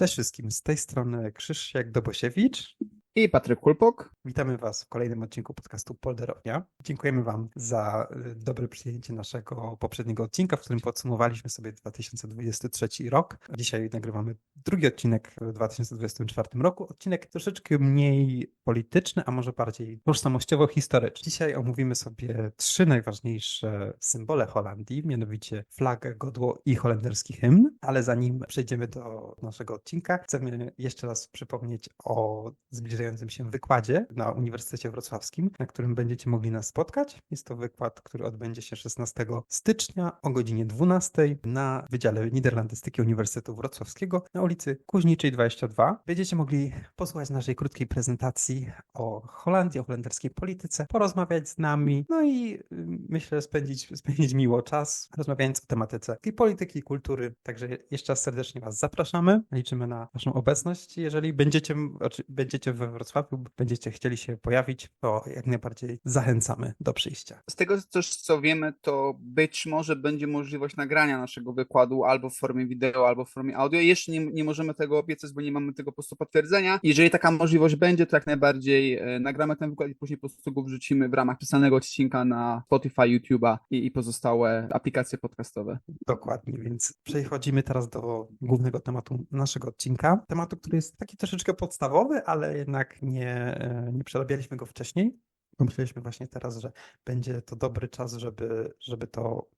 Cześć wszystkim, z tej strony Krzysztof Dobosiewicz. I Patryk Kulpok. Witamy Was w kolejnym odcinku podcastu Polderownia. Dziękujemy Wam za y, dobre przyjęcie naszego poprzedniego odcinka, w którym podsumowaliśmy sobie 2023 rok. Dzisiaj nagrywamy drugi odcinek w 2024 roku. Odcinek troszeczkę mniej polityczny, a może bardziej tożsamościowo-historyczny. Dzisiaj omówimy sobie trzy najważniejsze symbole Holandii, mianowicie flagę, godło i holenderski hymn. Ale zanim przejdziemy do naszego odcinka, chcemy jeszcze raz przypomnieć o zbliżeniu zbliżającym się wykładzie na Uniwersytecie Wrocławskim, na którym będziecie mogli nas spotkać. Jest to wykład, który odbędzie się 16 stycznia o godzinie 12 na Wydziale Niderlandystyki Uniwersytetu Wrocławskiego na ulicy Kuźniczej 22. Będziecie mogli posłuchać naszej krótkiej prezentacji o Holandii, o holenderskiej polityce, porozmawiać z nami, no i myślę spędzić, spędzić miło czas, rozmawiając o tematyce i polityki, i kultury. Także jeszcze raz serdecznie Was zapraszamy. Liczymy na Waszą obecność. Jeżeli będziecie, będziecie we Wrocławiu będziecie chcieli się pojawić, to jak najbardziej zachęcamy do przyjścia. Z tego też co wiemy, to być może będzie możliwość nagrania naszego wykładu albo w formie wideo, albo w formie audio. Jeszcze nie, nie możemy tego obiecać, bo nie mamy tego po prostu potwierdzenia. Jeżeli taka możliwość będzie, to jak najbardziej e, nagramy ten wykład i później po prostu go wrzucimy w ramach pisanego odcinka na Spotify, YouTube'a i, i pozostałe aplikacje podcastowe. Dokładnie, więc przechodzimy teraz do głównego tematu naszego odcinka. Tematu, który jest taki troszeczkę podstawowy, ale jednak jednak nie, e, nie przerabialiśmy go wcześniej. Pomyśleliśmy właśnie teraz, że będzie to dobry czas, żeby, żeby to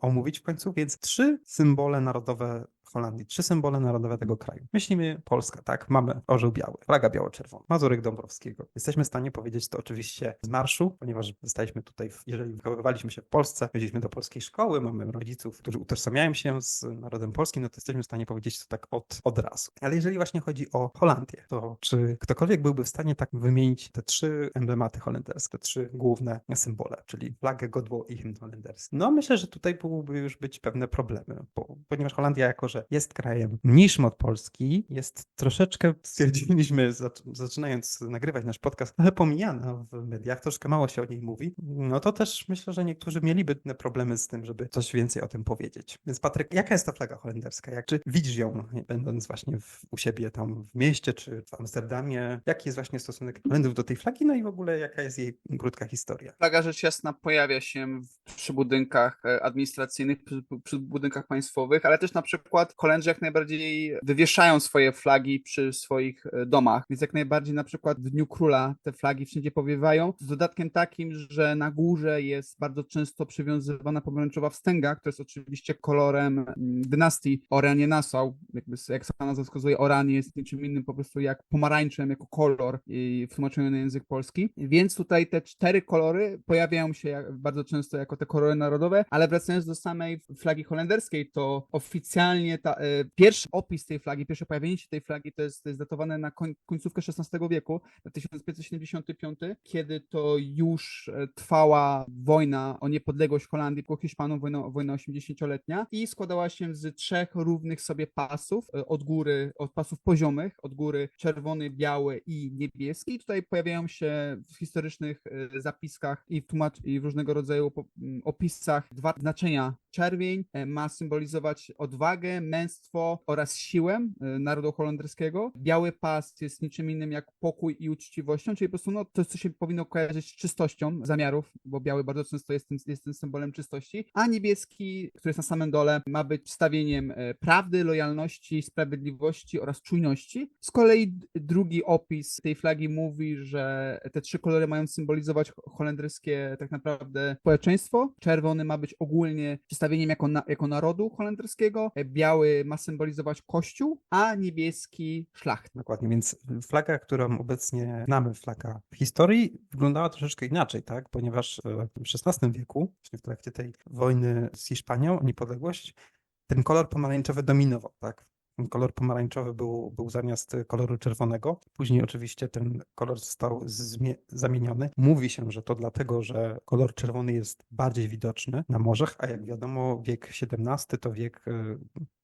omówić w końcu, więc trzy symbole narodowe Holandii. Trzy symbole narodowe tego kraju. Myślimy Polska, tak? Mamy orzeł biały, flaga biało-czerwona, Mazurek Dąbrowskiego. Jesteśmy w stanie powiedzieć to oczywiście z marszu, ponieważ zostaliśmy tutaj, jeżeli wychowywaliśmy się w Polsce, chodziliśmy do polskiej szkoły, mamy rodziców, którzy utożsamiają się z narodem polskim, no to jesteśmy w stanie powiedzieć to tak od, od razu. Ale jeżeli właśnie chodzi o Holandię, to czy ktokolwiek byłby w stanie tak wymienić te trzy emblematy holenderskie, te trzy główne symbole, czyli flagę, godło i hymn holenderski? No myślę, że tutaj byłyby już być pewne problemy, bo, ponieważ Holandia jako, że jest krajem mniejszym od Polski, jest troszeczkę, stwierdziliśmy, zaczynając nagrywać nasz podcast, trochę pomijana w mediach, troszkę mało się o niej mówi, no to też myślę, że niektórzy mieliby problemy z tym, żeby coś więcej o tym powiedzieć. Więc Patryk, jaka jest ta flaga holenderska? Jak, czy widzisz ją, będąc właśnie w, u siebie tam w mieście, czy w Amsterdamie? Jaki jest właśnie stosunek Holendrów do tej flagi? No i w ogóle jaka jest jej krótka historia? Flaga rzecz jasna pojawia się w, przy budynkach e, administracyjnych, przy, przy budynkach państwowych, ale też na przykład Holendrzy jak najbardziej wywieszają swoje flagi przy swoich e, domach, więc jak najbardziej na przykład w Dniu Króla te flagi wszędzie powiewają, z dodatkiem takim, że na górze jest bardzo często przywiązywana pomarańczowa wstęga, która jest oczywiście kolorem mm, dynastii Oranie-Nassau, jakby jak sama wskazuje, Oranie jest niczym innym po prostu jak pomarańczem jako kolor w tłumaczeniu na język polski, więc tutaj te cztery kolory pojawiają się bardzo często jako te kolory narodowe, ale wracając do samej flagi holenderskiej, to oficjalnie ta, e, pierwszy opis tej flagi, pierwsze pojawienie się tej flagi to jest, jest datowane na koń, końcówkę XVI wieku, na 1575, kiedy to już e, trwała wojna o niepodległość Holandii po Hiszpanów, wojna, wojna 80-letnia i składała się z trzech równych sobie pasów e, od góry, od pasów poziomych, od góry czerwony, biały i niebieski. I tutaj pojawiają się w historycznych zapiskach i w tłumacz i w różnego rodzaju opisach dwa znaczenia. Czerwień ma symbolizować odwagę, męstwo oraz siłę y, narodu holenderskiego. Biały pas jest niczym innym jak pokój i uczciwością, czyli po prostu no, to, co się powinno kojarzyć z czystością zamiarów, bo biały bardzo często jest tym, jest tym symbolem czystości, a niebieski, który jest na samym dole, ma być stawieniem y, prawdy, lojalności, sprawiedliwości oraz czujności. Z kolei drugi opis tej flagi mówi, że te trzy kolory mają symbolizować holenderskie tak naprawdę społeczeństwo. Czerwony ma być ogólnie przedstawieniem jako, na, jako narodu holenderskiego, biały biały ma symbolizować kościół, a niebieski szlacht. Dokładnie, więc flaga, którą obecnie znamy, flaga w historii, wyglądała troszeczkę inaczej, tak? Ponieważ e, w XVI wieku, w trakcie tej wojny z Hiszpanią o niepodległość, ten kolor pomarańczowy dominował, tak? Kolor pomarańczowy był, był zamiast koloru czerwonego. Później oczywiście ten kolor został zamieniony. Mówi się, że to dlatego, że kolor czerwony jest bardziej widoczny na morzach, a jak wiadomo wiek XVII to wiek y,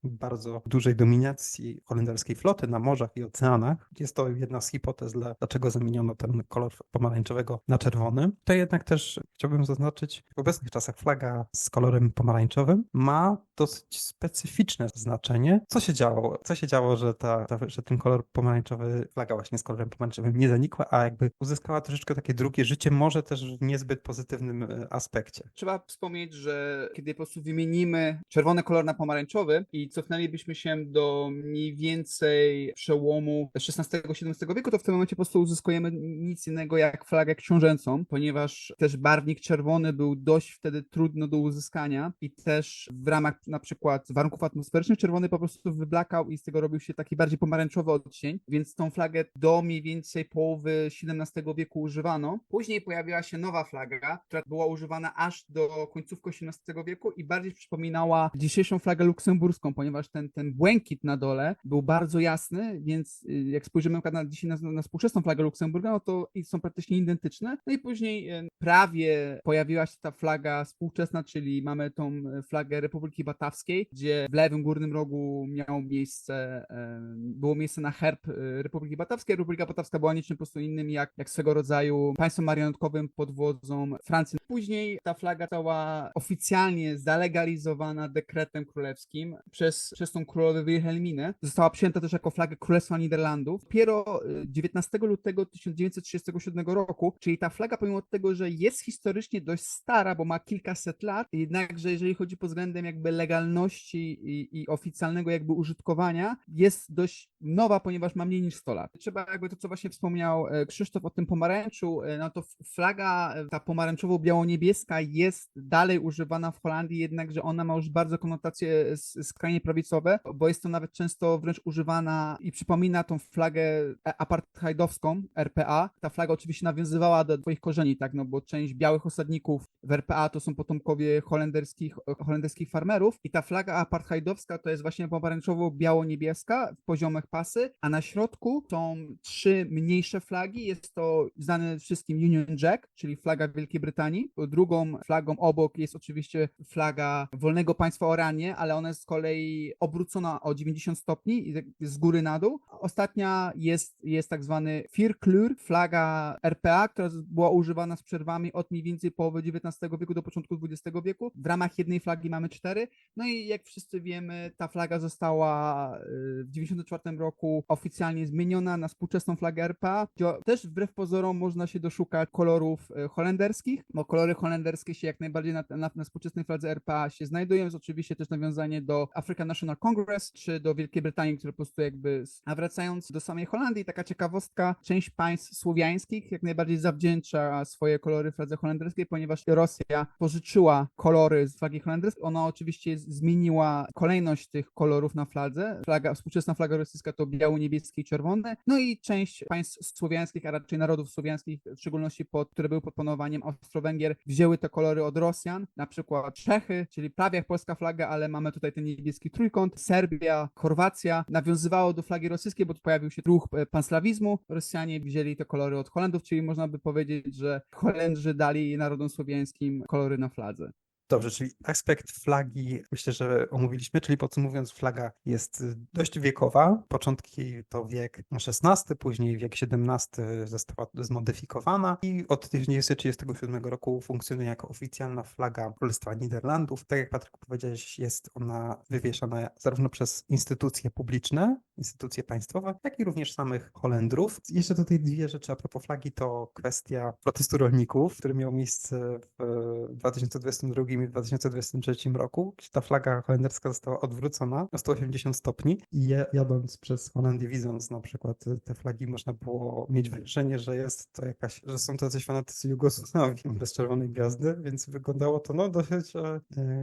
bardzo dużej dominacji holenderskiej floty na morzach i oceanach. Jest to jedna z hipotez, dla- dlaczego zamieniono ten kolor pomarańczowego na czerwony. To jednak też chciałbym zaznaczyć, w obecnych czasach flaga z kolorem pomarańczowym ma dosyć specyficzne znaczenie. Co się działo? Co się działo, że, ta, ta, że ten kolor pomarańczowy, flaga właśnie z kolorem pomarańczowym nie zanikła, a jakby uzyskała troszeczkę takie drugie życie, może też w niezbyt pozytywnym e, aspekcie. Trzeba wspomnieć, że kiedy po prostu wymienimy czerwony kolor na pomarańczowy i cofnęlibyśmy się do mniej więcej przełomu XVI-XVII wieku, to w tym momencie po prostu uzyskujemy nic innego jak flagę książęcą, ponieważ też barwnik czerwony był dość wtedy trudno do uzyskania i też w ramach na przykład warunków atmosferycznych czerwony po prostu wyblakał i z tego robił się taki bardziej pomarańczowy odcień, więc tą flagę do mniej więcej połowy XVII wieku używano. Później pojawiła się nowa flaga, która była używana aż do końcówki XVIII wieku i bardziej przypominała dzisiejszą flagę luksemburską, ponieważ ten, ten błękit na dole był bardzo jasny, więc y, jak spojrzymy na, dzisiaj na, na współczesną flagę Luksemburga, no to są praktycznie identyczne. No i później y, prawie pojawiła się ta flaga współczesna, czyli mamy tą y, flagę Republiki Batawskiej, gdzie w lewym górnym rogu miało miejsce, było miejsce na herb Republiki Batawskiej. Republika Batawska była niczym po prostu innym jak, jak swego rodzaju państwem marionetkowym pod wodzą Francji. Później ta flaga została oficjalnie zalegalizowana dekretem królewskim przez, przez tą królowę Wilhelminę. Została przyjęta też jako flaga Królestwa Niderlandów. Dopiero y, 19 lutego 1937 roku, czyli ta flaga pomimo tego, że jest historycznie dość stara, bo ma kilkaset lat, jednakże jeżeli chodzi pod względem jakby legalności i, i oficjalnego jakby użytkowania, jest dość nowa, ponieważ ma mniej niż 100 lat. Trzeba jakby to, co właśnie wspomniał e, Krzysztof o tym pomarańczu, e, no to flaga e, ta pomarańczowo-biało-niebieska jest dalej używana w Holandii, jednakże ona ma już bardzo konotacje s- skrajnie prawicowe, bo jest to nawet często wręcz używana i przypomina tą flagę e- apartheidowską RPA. Ta flaga oczywiście nawiązywała do swoich korzeni, tak, no bo część białych osadników w RPA to są potomkowie holenderskich, holenderskich farmerów i ta flaga apartheidowska to jest właśnie pomarańczowo-biało-niebieska w poziomych pasy, a na środku są trzy mniejsze flagi. Jest to znany wszystkim Union Jack, czyli flaga Wielkiej Brytanii. Drugą flagą obok jest oczywiście flaga Wolnego Państwa Oranie, ale ona jest z kolei obrócona o 90 stopni tak z góry na dół. Ostatnia jest, jest tak zwany Firklur, flaga RPA, która była używana z przerwami od mniej więcej połowy XIX wieku do początku XX wieku. W ramach jednej flagi mamy cztery. No i jak wszyscy wiemy, ta flaga została y, w 1994 roku oficjalnie zmieniona na współczesną flagę RPA. Też wbrew pozorom można się doszukać kolorów y, holenderskich, bo kolory holenderskie się jak najbardziej na, na, na współczesnej fladze RPA się znajdują. Jest oczywiście też nawiązanie do African National Congress czy do Wielkiej Brytanii, które po prostu jakby. A wracając do samej Holandii, taka ciekawostka, część państw słowiańskich jak najbardziej zawdzięcza swoje kolory fladze holenderskiej, ponieważ Rosja pożyczyła kolory z flagi holenderskiej. Ona oczywiście zmieniła kolejność tych kolorów na fladze. Flaga, współczesna flaga rosyjska to biały, niebieski i czerwony. No i część państw słowiańskich, a raczej narodów słowiańskich, w szczególności pod, które były pod panowaniem Austro-Węgier, wzięły te kolory od Rosjan, na przykład Czechy, czyli prawie jak polska flaga, ale mamy tutaj ten niebieski trójkąt. Serbia, Chorwacja nawiązywało do flagi rosyjskiej, bo tu pojawił się ruch e, panslawizmu. Rosjanie wzięli te kolory od Holendów, czyli można by powiedzieć, że Holendrzy dali narodom słowiańskim kolory na fladze. Dobrze, czyli aspekt flagi myślę, że omówiliśmy, czyli podsumowując, flaga jest y, dość wiekowa. Początki to wiek XVI, później wiek XVII została zmodyfikowana i od 1937 roku funkcjonuje jako oficjalna flaga Królestwa Niderlandów. Tak jak Patryk powiedziałeś, jest ona wywieszana zarówno przez instytucje publiczne, instytucje państwowe, jak i również samych Holendrów. Jeszcze tutaj dwie rzeczy a propos flagi, to kwestia protestu rolników, który miał miejsce w 2022 i w 2023 roku, gdzie ta flaga holenderska została odwrócona o 180 stopni i jadąc przez Holandię, widząc na przykład te flagi, można było mieć wrażenie, że jest to jakaś, że są to jacyś fanatycy Jugosławii bez czerwonej gwiazdy, więc wyglądało to no dosyć e,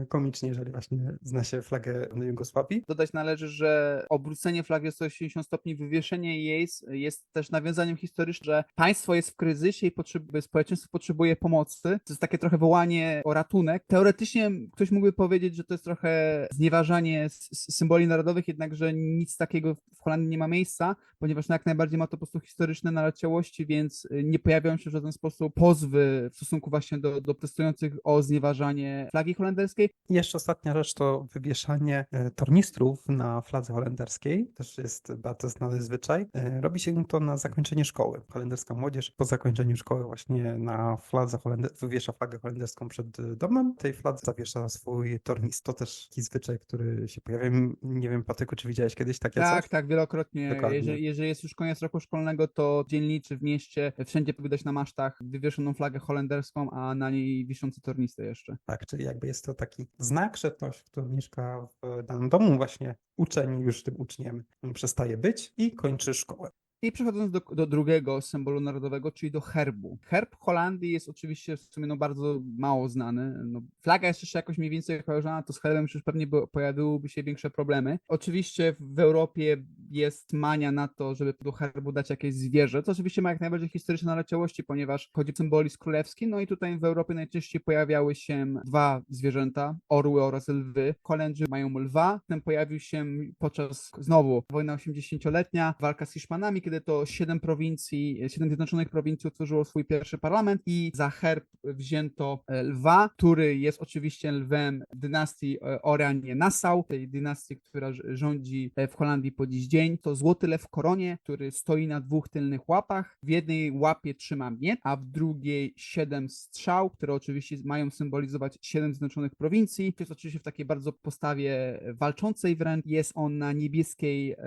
komicznie, jeżeli właśnie zna się flagę Jugosławii. Dodać należy, że obrócenie flagi prawie 180 stopni wywieszenie jej jest, też nawiązaniem historycznym, że państwo jest w kryzysie i społeczeństwo potrzebuje pomocy. To jest takie trochę wołanie o ratunek. Teoretycznie ktoś mógłby powiedzieć, że to jest trochę znieważanie symboli narodowych, jednakże nic takiego w Holandii nie ma miejsca, ponieważ no jak najbardziej ma to po prostu historyczne naleciałości, więc y, nie pojawiają się w żaden sposób pozwy w stosunku właśnie do, do protestujących o znieważanie flagi holenderskiej. Jeszcze ostatnia rzecz to wywieszanie e, tornistrów na fladze holenderskiej. Też jest bardzo znany zwyczaj. E, Robi się to na zakończenie szkoły. Holenderska młodzież po zakończeniu szkoły właśnie na fladze holender... wywiesza flagę holenderską przed e, domem. Tej fladze zawiesza swój tornistr. To też taki zwyczaj, który się pojawia. Nie wiem, Patyku, czy widziałeś kiedyś takie Tak, coś? tak, wielokrotnie. Dokładnie. Jeżeli, jeżeli jest już koniec roku szkolnego, to dzielniczy w mieście, wszędzie widać na masztach wywieszoną flagę holenderską, a na niej wiszący tornistę jeszcze. Tak, czyli jakby jest to taki znak, że ktoś, kto mieszka w danym domu, właśnie uczeń już tym uczniem przestaje być i kończy szkołę. I przechodząc do, do drugiego symbolu narodowego, czyli do herbu. Herb Holandii jest oczywiście w sumie no bardzo mało znany. No, flaga jest jeszcze jakoś mniej więcej kojarzona, to z herbem już pewnie by, pojawiłyby się większe problemy. Oczywiście w Europie jest mania na to, żeby do herbu dać jakieś zwierzę, co oczywiście ma jak najbardziej historyczne naleciałości, ponieważ chodzi o symbolizm królewski, no i tutaj w Europie najczęściej pojawiały się dwa zwierzęta, orły oraz lwy. Holendrzy mają lwa, ten pojawił się podczas znowu wojna 80-letnia, walka z Hiszpanami, kiedy to siedem prowincji, siedem zjednoczonych prowincji utworzyło swój pierwszy parlament i za herb wzięto e, lwa, który jest oczywiście lwem dynastii e, Oranie-Nassau, tej dynastii, która rz- rządzi e, w Holandii po dziś dzień. To złoty lew w koronie, który stoi na dwóch tylnych łapach. W jednej łapie trzyma miecz, a w drugiej siedem strzał, które oczywiście mają symbolizować siedem zjednoczonych prowincji. To jest oczywiście w takiej bardzo postawie walczącej wręcz. Jest on na niebieskiej e,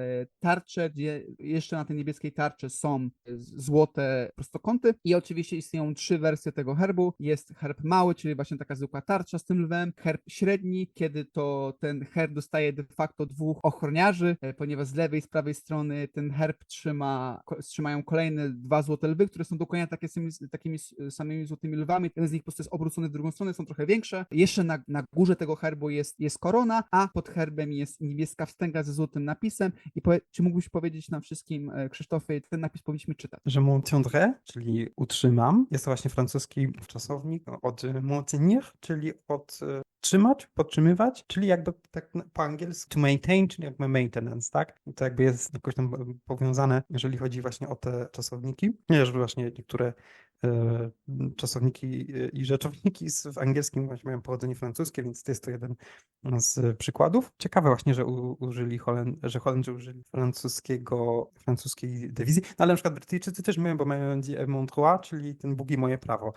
tarczy, gdzie jeszcze na tej niebieskiej tarczy są złote prostokąty i oczywiście istnieją trzy wersje tego herbu. Jest herb mały, czyli właśnie taka zwykła tarcza z tym lwem, herb średni, kiedy to ten herb dostaje de facto dwóch ochroniarzy, e, ponieważ z lewej i z prawej strony ten herb trzyma, trzymają kolejne dwa złote lwy, które są dokładnie takie takimi samymi złotymi lwami. Jeden z nich po prostu jest obrócony w drugą stronę, są trochę większe. Jeszcze na, na górze tego herbu jest, jest korona, a pod herbem jest niebieska wstęga ze złotym napisem. I powie, czy mógłbyś powiedzieć nam wszystkim, e, Krzysztofie, ten napis powinniśmy czytać? że maintiendrai, czyli utrzymam, jest to właśnie francuski czasownik od maintenir, czyli od e, trzymać, podtrzymywać, czyli jakby tak po angielsku to maintain, czyli jakby maintenance, tak? To jakby jest jakoś tam e, powiązane, jeżeli chodzi właśnie o te czasowniki. Że właśnie niektóre e, czasowniki e, i rzeczowniki w angielskim właśnie mają pochodzenie francuskie, więc to jest to jeden z przykładów. Ciekawe właśnie, że użyli że Holendrzy użyli francuskiego, francuskiej dywizji, no ale na przykład Brytyjczycy też mają, bo mają Die mon droit, czyli ten Bóg i moje prawo.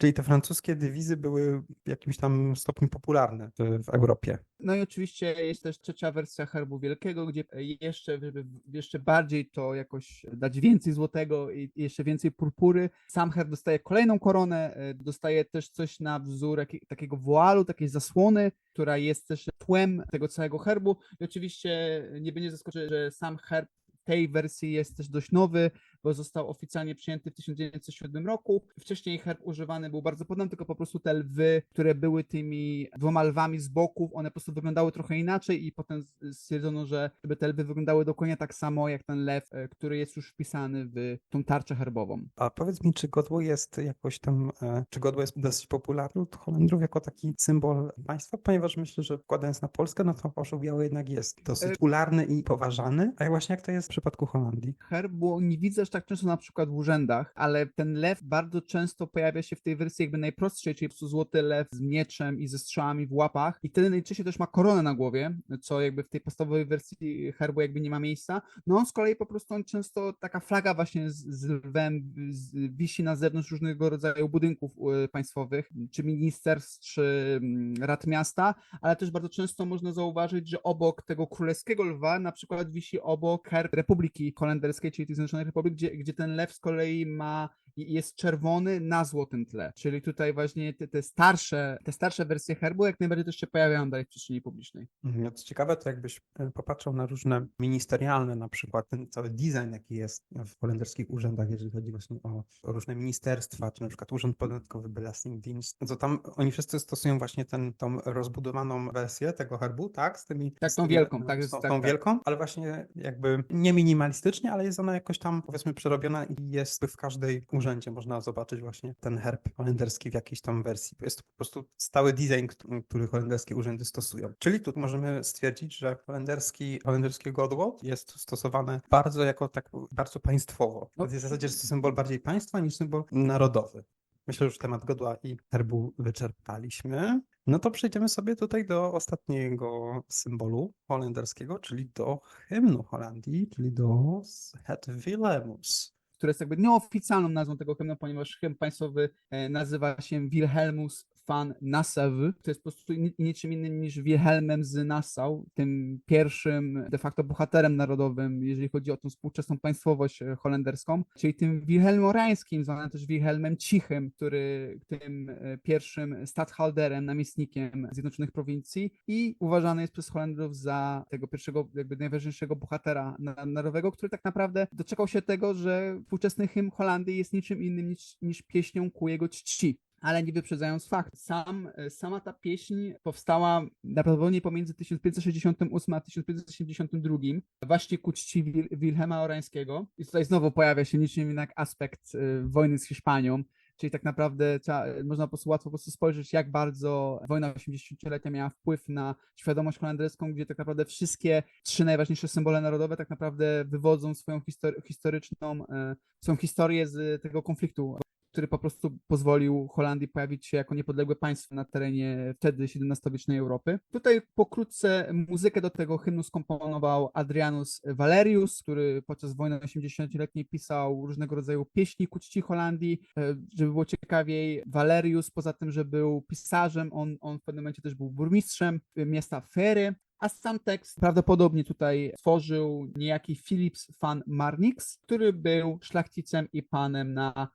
Czyli te francuskie dywizy były w jakimś tam stopniu popularne w, Europie. No i oczywiście jest też trzecia wersja herbu wielkiego, gdzie jeszcze, żeby jeszcze bardziej to jakoś dać więcej złotego i jeszcze więcej purpury. Sam herb dostaje kolejną koronę, e, dostaje też coś na wzór takiego woalu, takiej zasłony, która jest też tłem tego całego herbu. I oczywiście nie będzie zaskoczyć, że sam herb tej wersji jest też dość nowy, bo został oficjalnie przyjęty w 1907 roku. Wcześniej herb używany był bardzo podobny, tylko po prostu te lwy, które były tymi dwoma lwami z boków, one po prostu wyglądały trochę inaczej i potem stwierdzono, że żeby te lwy wyglądały dokładnie tak samo jak ten lew, e, który jest już wpisany w tą tarczę herbową. A powiedz mi, czy godło jest jakoś tam, e, czy godło jest dosyć popularne u Holendrów jako taki symbol państwa? Ponieważ myślę, że wkładając na Polskę, no to orzeł biały jednak jest dosyć E- popularny i poważany. A właśnie jak to jest w przypadku Holandii? herbu nie widzę aż tak często na przykład w urzędach, ale ten lew bardzo często pojawia się w tej wersji jakby najprostszej, czyli po prostu złoty lew z mieczem i ze strzałami w łapach i wtedy najczęściej też ma koronę na głowie, co jakby w tej podstawowej wersji herbu jakby nie ma miejsca. No on z kolei po prostu on często taka flaga właśnie z, z lwem z, wisi na zewnątrz różnego rodzaju budynków państwowych, czy ministerstw, czy mm, rad miasta, ale też bardzo często można zauważyć, że obok tego królewskiego lwa na przykład wisi obok herb Republiki Holenderskiej, czyli tej Zjednoczonej Republiki, gdzie, gdzie ten lew z kolei ma jest czerwony na złotym tle. Czyli tutaj właśnie te, te starsze, te starsze wersje herbu jak najbardziej też się pojawiają dalej w przestrzeni publicznej. Mhm, Co ciekawe, to jakbyś e, popatrzył na różne ministerialne, na przykład ten cały design, jaki jest w holenderskich urzędach, jeżeli chodzi właśnie o, o różne ministerstwa, czy na przykład Urząd Podatkowy Belastingdienst, to tam oni wszyscy stosują właśnie ten, tą rozbudowaną wersję tego herbu, tak? Z tymi... Tak, tą wielką, tak, z tą, tak, tą tak. wielką, ale właśnie jakby nie minimalistycznie, ale jest ona jakoś tam powiedzmy przerobiona i jest w każdej urzędzie można zobaczyć właśnie ten herb holenderski w jakiejś tam wersji. Jest to po prostu stały design, któ- który holenderskie urzędy stosują. Czyli tu możemy stwierdzić, że holenderski, holenderskie godło jest stosowane bardzo jako tak bardzo państwowo. No. W zasadzie jest to symbol bardziej państwa niż symbol narodowy. Myślę, że już temat godła i herbu wyczerpaliśmy. No to przejdziemy sobie tutaj do ostatniego symbolu holenderskiego, czyli do hymnu Holandii, czyli do Het Willemus. które jest jakby nieoficjalną nazwą tego hymnu, ponieważ hymn państwowy e, nazywa się Wilhelmus van Nassau. To jest po prostu ni- niczym innym niż Wilhelmem z Nassau, tym pierwszym de facto bohaterem narodowym, jeżeli chodzi o tą współczesną państwowość e, holenderską, czyli tym Wilhelmem Orańskim, zwanym też Wilhelmem Cichym, który tym e, pierwszym stadthalderem, namiestnikiem Zjednoczonych Prowincji i uważany jest przez Holendrów za tego pierwszego, jakby najważniejszego bohatera na- narodowego, który tak naprawdę doczekał się tego, że współczesny hymn Holandii jest niczym innym niż, niż pieśnią ku jego czci. Ale nie wyprzedzając fakt, sam, e, sama ta pieśń powstała prawdopodobnie pomiędzy 1568 a 1572, właśnie ku czci Wil Wilhelma Orańskiego. I tutaj znowu pojawia się niczym jednak aspekt e, wojny z Hiszpanią, Czyli tak naprawdę trzeba, można po prostu łatwo po prostu spojrzeć, jak bardzo wojna 80-lecia miała wpływ na świadomość holenderską, gdzie tak naprawdę wszystkie trzy najważniejsze symbole narodowe tak naprawdę wywodzą swoją histor- historyczną, e, swoją historię z tego konfliktu, który po prostu pozwolił Holandii pojawić się jako niepodległe państwo na terenie wtedy XVII-wiecznej Europy. Tutaj pokrótce muzykę do tego hymnu skomponował Adrianus Valerius, który podczas wojny 80-letniej pisał różnego rodzaju pieśni ku czci Holandii. E, Żeby było ciekawiej, Valerius poza tym, że był pisarzem, on, on w pewnym momencie też był burmistrzem miasta Fery, a sam tekst prawdopodobnie tutaj tworzył niejaki Philips van Marnix, który był szlachcicem i panem na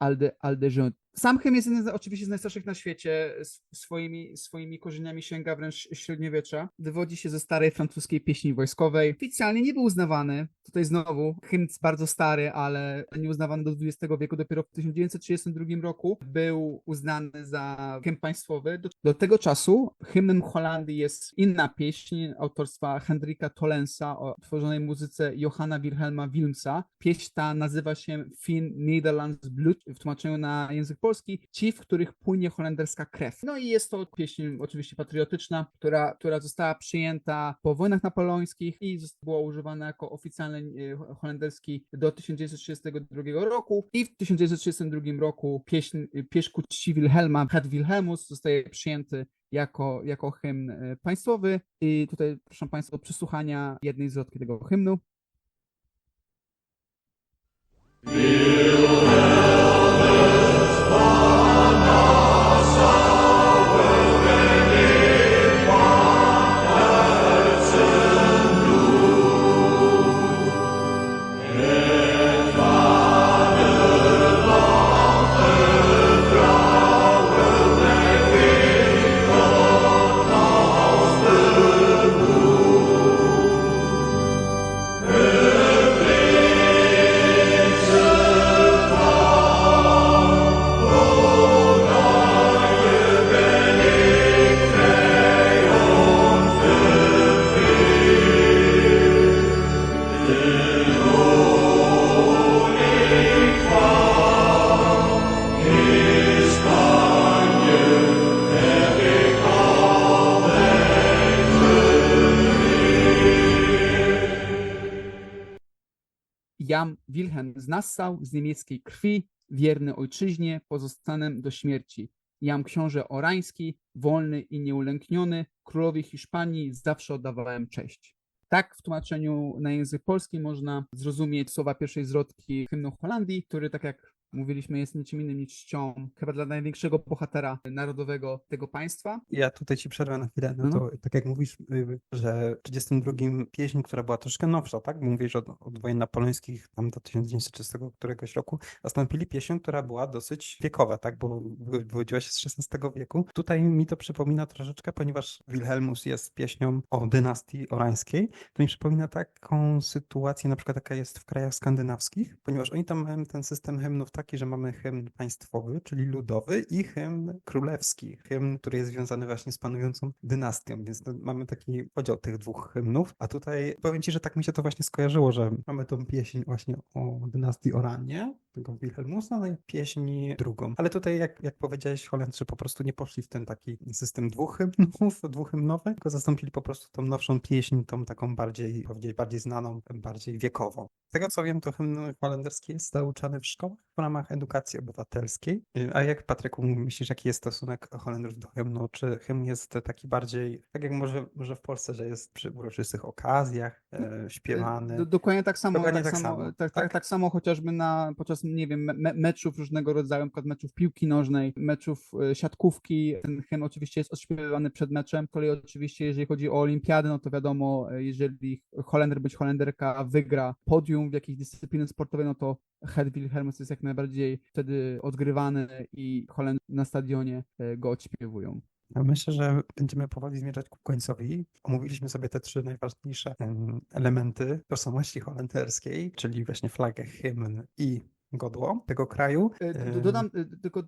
al de, al hymn jest jeden z, oczywiście z najstarszych na świecie, s- swoimi, swoimi korzeniami sięga wręcz średniowiecza. Wywodzi się ze starej francuskiej pieśni wojskowej. Oficjalnie nie był uznawany, tutaj znowu, hymn bardzo stary, ale nie uznawany do XX wieku, dopiero w 1932 roku był uznany za hymn państwowy. Do, do tego czasu hymnem Holandii jest inna pieśń autorstwa Hendrika Tolensa o tworzonej muzyce Johanna Wilhelma Wilmsa. Pieśń ta nazywa się Fin Nederlands Blut, w tłumaczeniu na język polski, ci, w których płynie holenderska krew. No i jest to pieśń oczywiście patriotyczna, która, która została przyjęta po wojnach napoleońskich i była używana jako oficjalny e, holenderski do 1932 roku i w 1932 roku pieśń, pieśń ku czci Wilhelma, Het Wilhelmus zostaje przyjęty jako, jako hymn e, państwowy i tutaj proszę Państwa o przesłuchania jednej zwrotki tego hymnu. Jan Nassau, z niemieckiej krwi, wierny ojczyźnie, pozostanem do śmierci. Jam książę Orański, wolny i nieulękniony, królowi Hiszpanii zawsze oddawałem cześć. Tak w tłumaczeniu na język polski można zrozumieć słowa pierwszej zwrotki hymnu Holandii, który tak jak mówiliśmy, jest niczym innym niż czcią chyba dla największego bohatera narodowego tego państwa. Ja tutaj ci przerwę na chwilę. No No. to tak jak mówisz, y, że w 32 pieśń, która była troszkę nowsza, tak? Bo Mówisz od, od wojen napoleońskich tam do 1930 któregoś roku, nastąpili pieśń, która była dosyć wiekowa, tak? Bo wy- wywodziła się z XVI wieku. Tutaj mi to przypomina troszeczkę, ponieważ Wilhelmus jest pieśnią o dynastii orańskiej, to mi przypomina taką sytuację, na przykład jaka jest w krajach skandynawskich, ponieważ oni tam mają ten system hymnów taki, że mamy hymn państwowy, czyli ludowy i hymn królewski, hymn, który jest związany właśnie z panującą dynastią, więc mamy taki podział tych dwóch hymnów, a tutaj powiem ci, że tak mi się to właśnie skojarzyło, że mamy tą pieśń właśnie o dynastii Oranie, tego Wilhelmusa, no i pieśń drugą. Ale tutaj, jak, jak powiedziałeś, Holendrzy po prostu nie poszli w ten taki system dwóch hymnów, dwuhymnowy, tylko zastąpili po prostu tą nowszą pieśń, tą taką bardziej, bardziej znaną, bardziej wiekową. Tego co wiem, to hymn holenderski jest nauczany w szkołach w ramach edukacji obywatelskiej. Y, A jak, Patryku, myślisz, jaki jest stosunek Holendrów do hymnu? Czy hymn jest taki bardziej, tak jak może, może w Polsce, że jest przy uroczystych okazjach e, śpiewany? Do, dokładnie tak samo, Dokładnie tak, tak samo, tak, tak, tak? tak samo chociażby na, podczas, nie wiem, me, meczów różnego rodzaju, na przykład meczów piłki nożnej, meczów e, siatkówki. Ten hymn oczywiście jest odśpiewywany przed meczem. Z kolei oczywiście, jeżeli chodzi o olimpiady, no to wiadomo, e, jeżeli Holender bądź Holenderka wygra podium w jakiejś dyscypliny sportowej, no to Het Wilhelmus jest jak najbardziej wtedy odgrywany i Holendrzy na stadionie e, go odśpiewują. Myślę, że będziemy powoli zmierzać ku końcowi. Omówiliśmy sobie te trzy najważniejsze em, elementy tożsamości holenderskiej, czyli właśnie flagę, hymn i godło tego kraju. E, Dodam e, tylko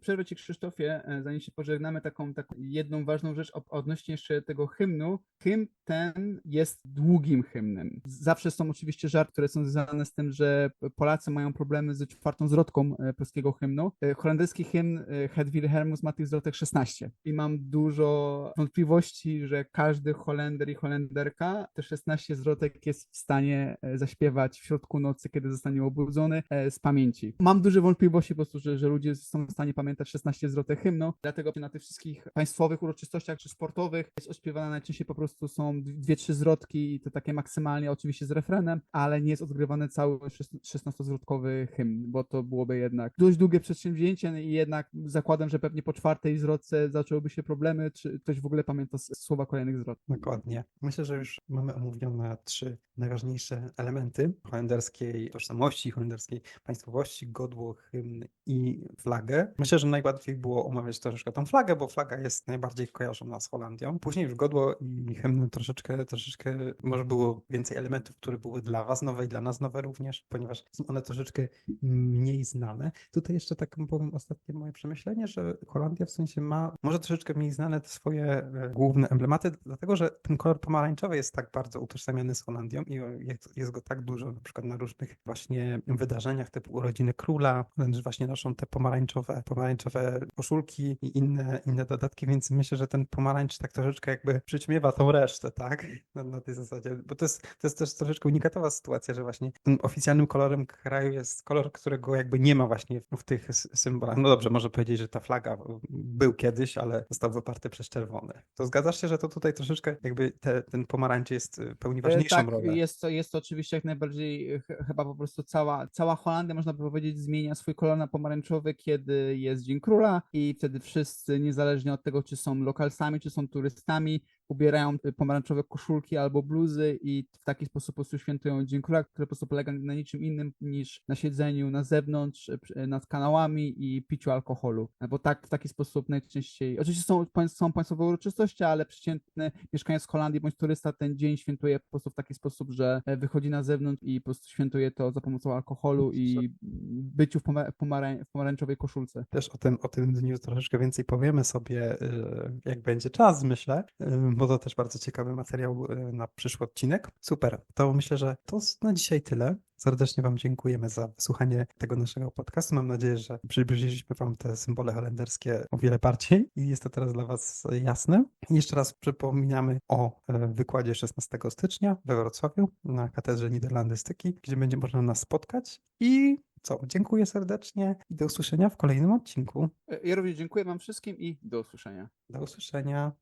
przerwę ci Krzysztofie, e, zanim się pożegnamy, taką, taką jedną ważną rzecz od- odnośnie jeszcze tego hymnu. Hymn ten jest długim hymnem. Zawsze są oczywiście żarty, które są związane z tym, że Polacy mają problemy z czwartą zwrotką polskiego hymnu. Holenderski hymn Het Wilhelmus ma tych zwrotek 16 i mam dużo wątpliwości, że każdy Holender i Holenderka te 16 zwrotek jest w stanie zaśpiewać w środku nocy, kiedy zostanie obudzony z pamięci. Mam duże wątpliwości po prostu, że, że ludzie są w stanie pamiętać 16 zwrotek hymnu, dlatego na tych wszystkich państwowych uroczystościach czy sportowych jest ośpiewane najczęściej po prostu są dwie, trzy zwrotki i to takie maksymalnie oczywiście z refrenem, ale nie jest odgrywany cały 16-zwrotkowy hymn, bo to byłoby jednak dość długie przedsięwzięcie i jednak zakładam, że pewnie po czwartej zwrotce zaczęłyby się problemy, czy ktoś w ogóle pamięta słowa kolejnych zwrotów. Dokładnie. Myślę, że już mamy omówione trzy najważniejsze elementy holenderskiej tożsamości, holenderskiej państwowości, godło, hymn i flagę. Myślę, że najłatwiej było omawiać troszeczkę tą flagę, bo flaga jest najbardziej kojarzona z Holandią. Później już godło i hymn troszeczkę, troszeczkę może było więcej elementów, które były dla was nowe i dla nas nowe również, ponieważ są one troszeczkę mniej znane. Tutaj jeszcze tak powiem ostatnie moje przemyślenie, że Holandia w sensie ma może troszeczkę mniej znane te swoje e, główne emblematy, dlatego że ten kolor pomarańczowy jest tak bardzo utożsamiany z Holandią i jest, go tak dużo, na przykład na różnych właśnie wydarzeniach typu urodziny króla, wręcz właśnie noszą te pomarańczowe, pomarańczowe koszulki i inne, inne dodatki, więc myślę, że ten pomarańcz tak troszeczkę jakby przyćmiewa tą resztę, tak? Na, na tej zasadzie, bo to jest, to jest też troszeczkę unikatowa sytuacja, że właśnie tym oficjalnym kolorem kraju jest kolor, którego jakby nie ma właśnie w tych symbolach. No dobrze, może powiedzieć, że ta flaga był kiedyś, ale został wyparty przez czerwony. To zgadzasz się, że to tutaj troszeczkę jakby te, ten pomarańcz jest y, pełni ważniejszą tak, rolę. Jest to, jest to oczywiście jak najbardziej, e, ch- chyba po prostu cała, cała Holandia, można by powiedzieć, zmienia swój kolor na pomarańczowy, kiedy jest Dzień Króla i wtedy wszyscy, niezależnie od tego, czy są lokalsami, czy są turystami, ubierają e, pomarańczowe koszulki albo bluzy i w taki sposób po prostu świętują Dzień Króla, który po prostu polega na niczym innym niż na siedzeniu na zewnątrz, przy- e, nad kanałami i piciu alkoholu. E, Bo tak, w taki sposób najczęściej, oczywiście są, są państwowe uroczystości, ale przeciętny mieszkaniec Holandii bądź turysta ten dzień świętuje po prostu w taki sposób, że e, wychodzi na zewnątrz i po prostu świętuje to za pomocą alkoholu i byciu w, pomarań- w pomarańczowej koszulce. Też o tym, o tym dniu troszeczkę więcej powiemy sobie, y, jak będzie czas, myślę, y, bo to też bardzo ciekawy materiał y, na przyszły odcinek. Super, to myślę, że to na dzisiaj tyle. Serdecznie Wam dziękujemy za wysłuchanie tego naszego podcastu. Mam nadzieję, że przybliżyliśmy Wam te symbole holenderskie o wiele bardziej i jest to teraz dla Was jasne. Jeszcze raz przypominamy o e, wykładzie 16 stycznia we Wrocławiu na Katedrze Niderlandystyki, gdzie będzie można nas spotkać i co, dziękuję serdecznie i do usłyszenia w kolejnym odcinku. E, Ja również dziękuję Wam wszystkim i do usłyszenia. Do usłyszenia.